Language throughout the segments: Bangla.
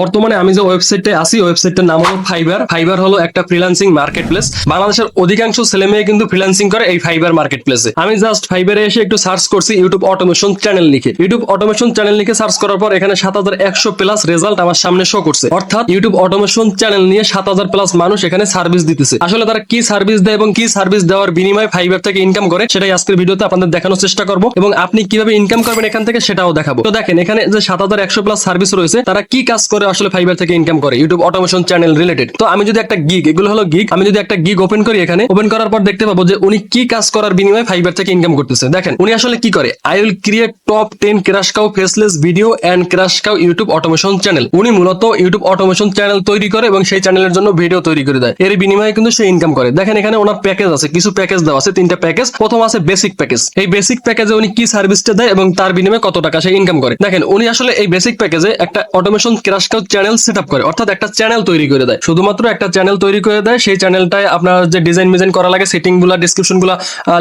বর্তমানে আমি যে ওয়েবসাইটে আছি ওয়েবসাইটের নাম হলো ফাইবার ফাইবার হলো একটা ফ্রিল্যান্সিং মার্কেট প্লেস বাংলাদেশের অধিকাংশ ছেলে মেয়ে কিন্তু ফ্রিল্যান্সিং করে এই ফাইবার মার্কেট প্লেসে আমি জাস্ট ফাইবারে এসে একটু সার্চ করছি ইউটিউব অটোমেশন চ্যানেল লিখে। ইউটিউব অটোমেশন চ্যানেল লিখে সার্চ করার পর এখানে সাত হাজার একশো প্লাস রেজাল্ট আমার সামনে শো করছে। অর্থাৎ ইউটিউব অটোমেশন চ্যানেল নিয়ে সাত হাজার প্লাস মানুষ এখানে সার্ভিস দিতেছে। আসলে তারা কি সার্ভিস দেয় এবং কি সার্ভিস দেওয়ার বিনিময়ে ফাইবার থেকে ইনকাম করে, সেটাই আজকের ভিডিওতে আপনাদের দেখানোর চেষ্টা করব। এবং আপনি কীভাবে ইনকাম করবেন এখান থেকে সেটাও দেখাবো। তো দেখেন, এখানে যে সাত হাজার একশো প্লাস সার্ভিস রয়েছে, তারা কি কাজ করে আসলে ফাইবার থেকে ইনকাম করে ইউটিউব অটোমেশন চ্যানেল রিলেটেড তো আমি যদি একটা গিগ এগুলো হলো গিগ আমি যদি একটা গিগ ওপেন করি এখানে ওপেন করার পর দেখতে পাবো যে উনি কি কাজ করার বিনিময়ে ফাইবার থেকে ইনকাম করতেছে। দেখেন, উনি আসলে কি করে? I will create top ten cash cow faceless video and cash cow YouTube automation channel উনি মূলত ইউটিউব অটোমেশন চ্যানেল তৈরি করে এবং সেই চ্যানেলের জন্য ভিডিও তৈরি করে দেয়। এর বিনিময়ে কিন্তু সে ইনকাম করে। দেখেন, এখানে ওনার প্যাকেজ আছে, কিছু প্যাকেজ দেওয়া আছে, তিনটা প্যাকেজ প্রথম আছে বেসিক প্যাকেজ এই বেসিক প্যাকেজে উনি কি সার্ভিসটা দেয় এবং তার বিনিময়ে কত টাকা সে ইনকাম করে? দেখেন, উনি আসলে এই বেসিক প্যাকেজে একটা automation cash cow channel set করে, অর্থাৎ একটা চ্যানেল তৈরি করে দেয়। শুধুমাত্র একটা চ্যানেল তৈরি করে দেয়, সেই চ্যানেলটায় আপনার যে ডিজাইন মিজাইন করা লাগে সেটিংগুলা ডিসক্রিপশনগুলা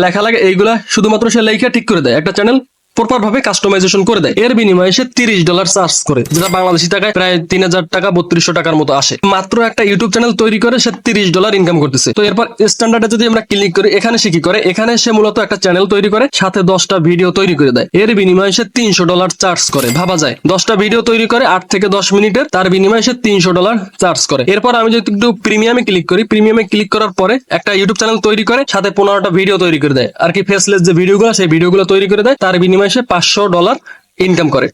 লেখা লাগে, এইগুলা শুধুমাত্র সে লেখা ঠিক করে দেয়। একটা চ্যানেল প্রপার ভাবে কাস্টমাইজেশন করে দেয়। এর বিনিময়ে সে তিরিশ ডলার চার্জ করে, যেটা বাংলাদেশি টাকায় প্রায় তিন হাজার টাকা, বত্রিশশো টাকার মতো আসে। মাত্র একটা ইউটিউব চ্যানেল তৈরি করে সে তিরিশ ডলার ইনকাম করতেছে। তো এরপর স্ট্যান্ডার্ডে যদি আমরা ক্লিক করি, এখানে সে কি করে? এখানে সে মূলত একটা চ্যানেল তৈরি করে, সাথে দশটা ভিডিও তৈরি করে দেয়। এর বিনিময়ে সে তিনশো ডলার চার্জ করে, ভাবা যায়। দশটা ভিডিও তৈরি করে আট থেকে দশ মিনিটের, তার বিনিময়ে সে তিনশো ডলার চার্জ করে। এরপর আমি যদি একটু প্রিমিয়ামে ক্লিক করি প্রিমিয়ামে ক্লিক করার পরে একটা ইউটিউব চ্যানেল তৈরি করে, সাথে পনেরোটা ভিডিও তৈরি করে দেয়। আর কি ফেসলেস যে ভিডিওগুলো সেই ভিডিওগুলো তৈরি করে দেয়, তার বিনিময়ে সে পাঁচশো ডলার ইনকাম করে।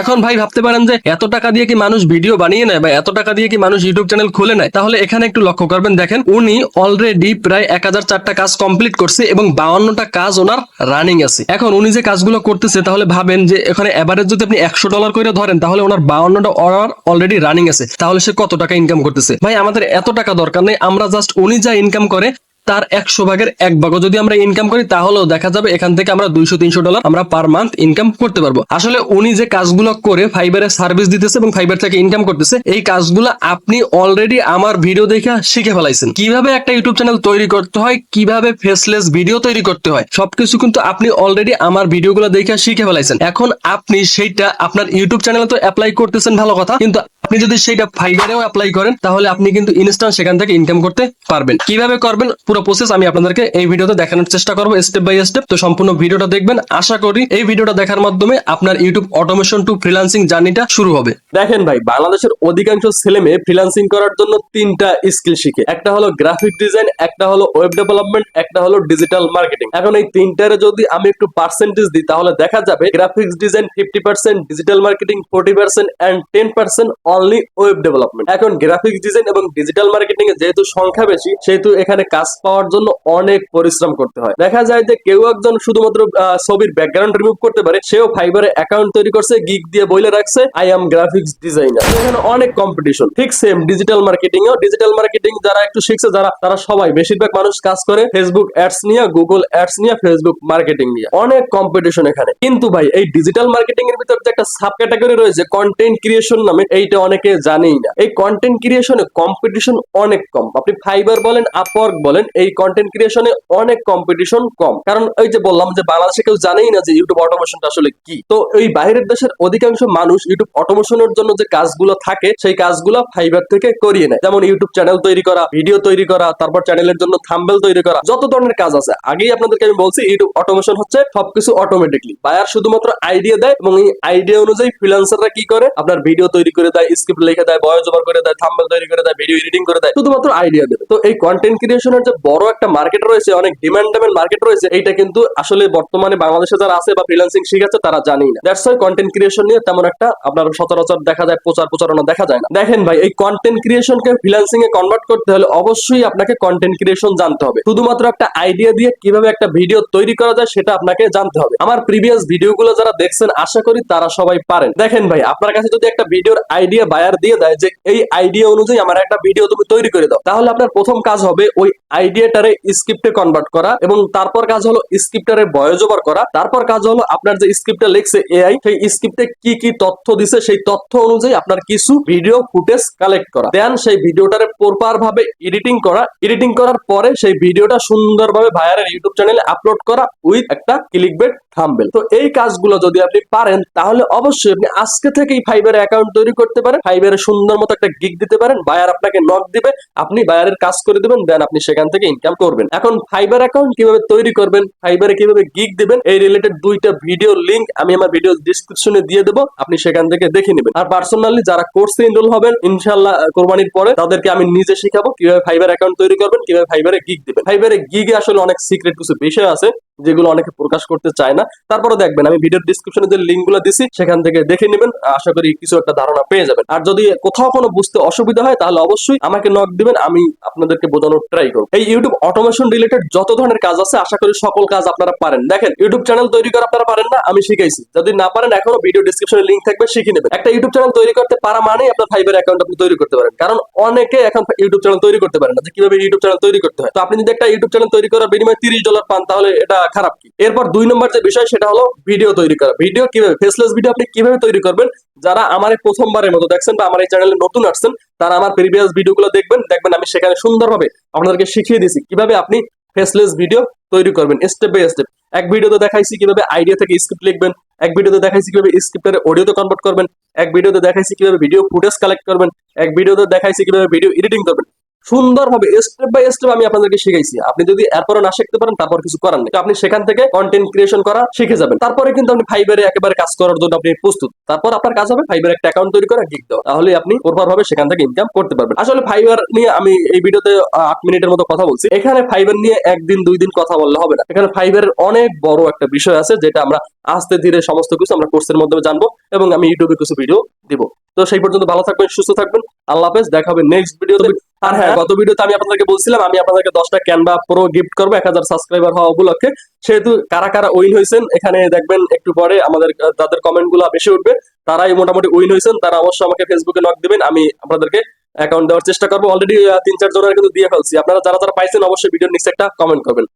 এখন ভাই ভাবতে পারেন যে এত টাকা দিয়ে কি মানুষ ভিডিও বানিয়ে নেয় বা এত টাকা দিয়ে কি মানুষ ইউটিউব চ্যানেল খুলে নেয়? তাহলে এখানে একটু লক্ষ্য করবেন, দেখেন উনি অলরেডি প্রায় এক হাজার চারটা কাজ কমপ্লিট করছে এবং বাউান্নটা কাজ ওনার রানিং আছে। এখন উনি যে কাজগুলো করতেছে, তাহলে ভাবেন যে এখানে এভারেজ যদি আপনি একশো ডলার করে ধরেন, তাহলে ওনার বাউান্নটা অর্ডার অলরেডি রানিং আছে। তাহলে সে কত টাকা ইনকাম করতেছে? ভাই, আমাদের এত টাকা দরকার নেই, আমরা জাস্ট উনি যা ইনকাম করে তার একশো ভাগের এক ভাগও যদি আমরা ইনকাম করি, তাহলেও দেখা যাবে এখান থেকে আমরা দুইশো, তিনশো ডলার আমরা পার মান্থ ইনকাম করতে পারব। আসলে উনি যে কাজগুলো করে ফাইবারে সার্ভিস দিতেছে এবং ফাইবার থেকে ইনকাম করতেছে, এই কাজগুলো আপনি অলরেডি আমার ভিডিও দেখে শিখে ফেলাইছেন। কীভাবে একটা ইউটিউব চ্যানেল তৈরি করতে হয়, কীভাবে ফেসলেস ভিডিও তৈরি করতে হয়, সবকিছু কিন্তু আপনি অলরেডি আমার ভিডিওগুলো দেখে শিখে ফেলাইছেন। এখন আপনি সেইটা আপনার ইউটিউব চ্যানেলে তো অ্যাপ্লাই করতেছেন, ভালো কথা। কিন্তু আপনি যদি সেইটা ফাইবারেও অ্যাপ্লাই করেন, তাহলে আপনি কিন্তু ইনস্ট্যান্ট সেখান থেকে ইনকাম করতে পারবেন। কীভাবে করবেন? পুরো প্রসেস আমি আপনাদেরকে এই ভিডিওতে দেখানোর চেষ্টা করব স্টেপ বাই স্টেপ তো সম্পূর্ণ ভিডিওটা দেখবেন। আশা করি এই ভিডিওটা দেখার মাধ্যমে আপনার ইউটিউব অটোমেশন টু ফ্রিল্যান্সিং জার্নিটা শুরু হবে। দেখেন ভাই, বাংলাদেশের অধিকাংশ ছেলে মেয়ে ফ্রিল্যান্সিং করার জন্য তিনটা স্কিল শিখে। একটা হলো গ্রাফিক ডিজাইন একটা হলো ওয়েব ডেভেলপমেন্ট একটা হলো ডিজিটাল মার্কেটিং এখন এই তিনটারে যদি আমি একটু পার্সেন্টেজ দিই, তাহলে দেখা যাবে graphics design fifty percent digital marketing forty percent and ten percent only web development এখন গ্রাফিক্স ডিজাইন এবং ডিজিটাল মার্কেটিং এ যেহেতু সংখ্যা বেশি, সেহেতু এখানে কাজ পাওয়ার জন্য অনেক পরিশ্রম করতে হয়। দেখা যায় যে কেউ একজন শুধুমাত্র ছবির ব্যাকগ্রাউন্ড রিমুভ করতে পারে, সেও ফাইবারে অ্যাকাউন্ট তৈরি করছে গিগ দিয়ে বইলে রাখছে আই এম গ্রাফিক্স ডিজাইনার এখানে অনেক কম্পিটিশন ঠিক সেম ডিজিটাল মার্কেটিং এও। ডিজিটাল মার্কেটিং যারা একটু শিখছে, যারা, তারা সবাই বেশিরভাগ মানুষ কাজ করে ফেসবুক অ্যাডস নিয়ে গুগল অ্যাডস নিয়ে ফেসবুক মার্কেটিং নিয়ে। অনেক কম্পিটিশন এখানে। কিন্তু ভাই, এই ডিজিটাল মার্কেটিং এর ভিতর যে একটা সাব ক্যাটাগরি রয়েছে কন্টেন্ট ক্রিয়েশন নামে, এইটা অনেকে জানেই না। এই কন্টেন্ট ক্রিয়েশনে কম্পিটিশন অনেক কম। আপনি ফাইবার বলেন আপওয়ার্ক বলেন, এই কন্টেন্ট ক্রিয়েশনে অনেক কম্পিটিশন কম। কারণ ওই যে বললাম যে বাংলাদেশে কেউ জানেই না যে ইউটিউব অটোমেশনটা আসলে কি। তো এই বাইরের দেশের অধিকাংশ মানুষ ইউটিউব অটোমেশনের জন্য যে কাজগুলো থাকে, সেই কাজগুলো ফাইবার থেকে করিয়ে নেয়। যেমন ইউটিউব চ্যানেল তৈরি করা ভিডিও তৈরি করা, তারপর চ্যানেলের জন্য থাম্বেল তৈরি করা, যত ধরনের কাজ আছে। আগেই আপনাদেরকে আমি বলছি ইউটিউব অটোমেশন হচ্ছে সবকিছু অটোমেটিকলি বায়ার শুধুমাত্র আইডিয়া দেয় এবং এই আইডিয়া অনুযায়ী ফ্রিল্যান্সাররা কি করে? আপনার ভিডিও তৈরি করে দেয় স্ক্রিপ্ট লিখে দেয় ভয়েস ওভার করে দেয় থাম্বেল তৈরি করে দেয় ভিডিও এডিটিং করে দেয়, শুধুমাত্র আইডিয়া দেবে। তো এই কন্টেন্ট ক্রিয়েশনের যে বড় একটা মার্কেট রয়েছে, অনেক ডিমান্ডেবল মার্কেট রয়েছে, এইটা কিন্তু আসলে বর্তমানে বাংলাদেশে যারা আছে বা ফ্রিল্যান্সিং শিখাচ্ছে তারা জানেই না। দ্যাটস ওয়াই কন্টেন্ট ক্রিয়েশন নিয়ে তেমন একটা আপনার সচরাচর দেখা যায়, প্রচার প্রচারণা দেখা যায় না। দেখেন ভাই, এই কন্টেন্ট ক্রিয়েশনকে ফ্রিল্যান্সিং এ কনভার্ট করতে হলে অবশ্যই আপনাকে কন্টেন্ট ক্রিয়েশন জানতে হবে। শুধুমাত্র একটা আইডিয়া দিয়ে কীভাবে একটা ভিডিও তৈরি করা যায়, সেটা আপনাকে জানতে হবে। আমার প্রিভিয়াস ভিডিওগুলো যারা দেখছেন, আশা করি তারা সবাই পারেন। দেখেন ভাই, আপনার কাছে যদি একটা ভিডিওর আইডিয়া বায়ার দিয়ে দেয় যে, এই আইডিয়া অনুযায়ী আমার একটা ভিডিও তুমি তৈরি করে দাও। তাহলে আপনার প্রথম কাজ হবে ওই আইডিয়াটারে স্ক্রিপ্টে কনভার্ট করা এবং তারপর কাজ হলো স্ক্রিপ্টারে ভয়েস ওভার করা। তারপর কাজ হলো আপনার যে স্ক্রিপ্টটা লিখছে এআই সেই স্ক্রিপ্টে কি কি তথ্য দিছে, সেই তথ্য অনুযায়ী আপনার কিছু ভিডিও ফুটেজ কালেক্ট করা। দেন সেই ভিডিওটারে প্রপার ভাবে এডিটিং করা। এডিটিং করার পরে সেই ভিডিওটা সুন্দরভাবে ভাইয়ারের ইউটিউব চ্যানেলে আপলোড করা উইথ একটা ক্লিক বেট থাম্বেল তো এই কাজগুলো যদি আপনি পারেন, তাহলে অবশ্যই আপনি আজকে থেকেই ফাইবার অ্যাকাউন্ট তৈরি করতে পারেন। পারেন ফাইবারে সুন্দর মতো একটা গিগ দিতে পারেন বায়ার আপনাকে নক দিবে, আপনি বায়ারের কাজ করে দিবেন দেন আপনি সেখান থেকে ইনকাম করবেন। এখন ফাইবার অ্যাকাউন্ট কীভাবে তৈরি করবেন ফাইবারে কীভাবে গিগ দিবেন, এই রিলেটেড দুইটা ভিডিও লিংক আমি আমার ভিডিও ডিসক্রিপশনে দিয়ে দেবো, আপনি সেখান থেকে দেখে নেবেন। আর পার্সোনালি যারা কোর্সে এনরোল হবেন ইনশাল্লাহ কোরবানির পরে তাদেরকে আমি নিজে শিখাবো কীভাবে ফাইবার অ্যাকাউন্ট তৈরি করবেন, কীভাবে ফাইবারে গিগ দিবেন। ফাইবারে গিগে আসলে অনেক সিক্রেট কিছু বিষয় আছে। যেগুলো অনেকে প্রকাশ করতে চায় না তারপরে দেখবেন। আমি ভিডিও ডিসক্রিপশনে যে লিঙ্কগুলো দিছি, সেখান থেকে দেখে নেবেন। আশা করি কিছু একটা ধারণা পেয়ে যাবেন। আর যদি কোথাও কোনো বুঝতে অসুবিধা হয়, তাহলে অবশ্যই আমাকে নক দিবেন, আমি আপনাদেরকে বোঝানোর ট্রাই করব। এই ইউটিউব অটোমেশন রিলেটেড যত ধরনের কাজ আছে, আশা করি সকল কাজ আপনারা পারেন। দেখেন ইউটিউব চ্যানেল তৈরি করা আপনারা পারেন না, আমি শিখাইছি। যদি না পারেন, এখনও ভিডিও ডিসক্রিপশনে লিঙ্ক থাকবে, শিখে নেবেন। একটা ইউটিউব চ্যানেল তৈরি করতে পারা মানেই আপনার ফাইবার অ্যাকাউন্ট আপনি তৈরি করতে পারেন। কারণ অনেকে এখন ইউটিউব চ্যানেল তৈরি করতে পারেন না, যে কীভাবে ইউটিউব চ্যানেল তৈরি করতে হয়। তো আপনি যদি একটা ইউটিউব চ্যানেল তৈরি করার বিনিময়ে তিরিশ ডলার পান, তাহলে এটা খারাপ কি? এরপর দুই নম্বর যে বিষয়, সেটা হলো ভিডিও তৈরি করা। ভিডিও কীভাবে ফেসলেস ভিডিও আপনি কীভাবে তৈরি করবেন? যারা আমার প্রথমবারের মতো দেখছেন বা আমার এই চ্যানেলে নতুন আসছেন, তারা আমার প্রিভিয়াস ভিডিওগুলো দেখবেন। দেখবেন আমি সেখানে সুন্দরভাবে আপনাদেরকে শিখিয়ে দিছি কীভাবে আপনি ফেসলেস ভিডিও তৈরি করবেন স্টেপ বাই স্টেপ এক ভিডিওতে দেখাইছি কীভাবে আইডিয়া থেকে স্ক্রিপ্ট লিখবেন, এক ভিডিওতে দেখাইছি কীভাবে স্ক্রিপ্টের অডিওতে কনভার্ট করবেন, এক ভিডিওতে দেখাইছি কীভাবে ভিডিও ফুটেজ কালেক্ট করবেন, এক ভিডিওতে দেখাইছি কীভাবে ভিডিও এডিটিং করবেন। সুন্দরভাবে স্টেপ বাই স্টেপ আমি আপনাদেরকে শিখাইছি। আপনি যদি এরপরে না শিখতে পারেন, তারপর কিছু করার নেই। আপনি সেখান থেকে কন্টেন্ট ক্রিয়েশন করা শিখে যাবেন। তারপরে কিন্তু আপনি ফাইবারে একেবারে কাজ করার জন্য আপনি প্রস্তুত। তারপর আপনার কাজ হবে ফাইবার একটা অ্যাকাউন্ট তৈরি করা গিগ দেওয়া তাহলে আপনি প্রপার ভাবে সেখান থেকে ইনকাম করতে পারবেন। আসলে ফাইবার নিয়ে আমি এই ভিডিওতে আট মিনিটের মতো কথা বলছি। এখানে ফাইবার নিয়ে একদিন, দুই দিন কথা বললে হবে না। এখানে ফাইবারের অনেক বড় একটা বিষয় আছে, যেটা আমরা আস্তে ধীরে সমস্ত কিছু আমরা কোর্সের মাধ্যমে জানব এবং আমি ইউটিউবে কিছু ভিডিও দিব। তো সেই পর্যন্ত ভালো থাকবেন সুস্থ থাকবেন। আল্লাহ হাফেজ দেখা হবে নেক্সট ভিডিওতে আর হ্যাঁ গত ভিডিওতে আমি আপনাদেরকে বলছিলাম আমি আপনাদেরকে দশটা ক্যানভা প্রো গিফট করব এক হাজার সাবস্ক্রাইবার হওয়া উপলক্ষে। সেহেতু কারা কারা উইন হয়েছেন এখানে দেখবেন একটু পরে আমাদের তাদের কমেন্টগুলো বেশি উঠবে। তারাই মোটামুটি উইন হয়েছেন তারা অবশ্যই আমাকে ফেসবুকে নক দিবেন আমি আপনাদেরকে অ্যাকাউন্ট দেওয়ার চেষ্টা করব। অলরেডি তিন চার জনের কিন্তু দিয়ে ফেলছি। আপনারা যারা যারা পাইছেন অবশ্যই ভিডিওর নিচে একটা কমেন্ট করবেন।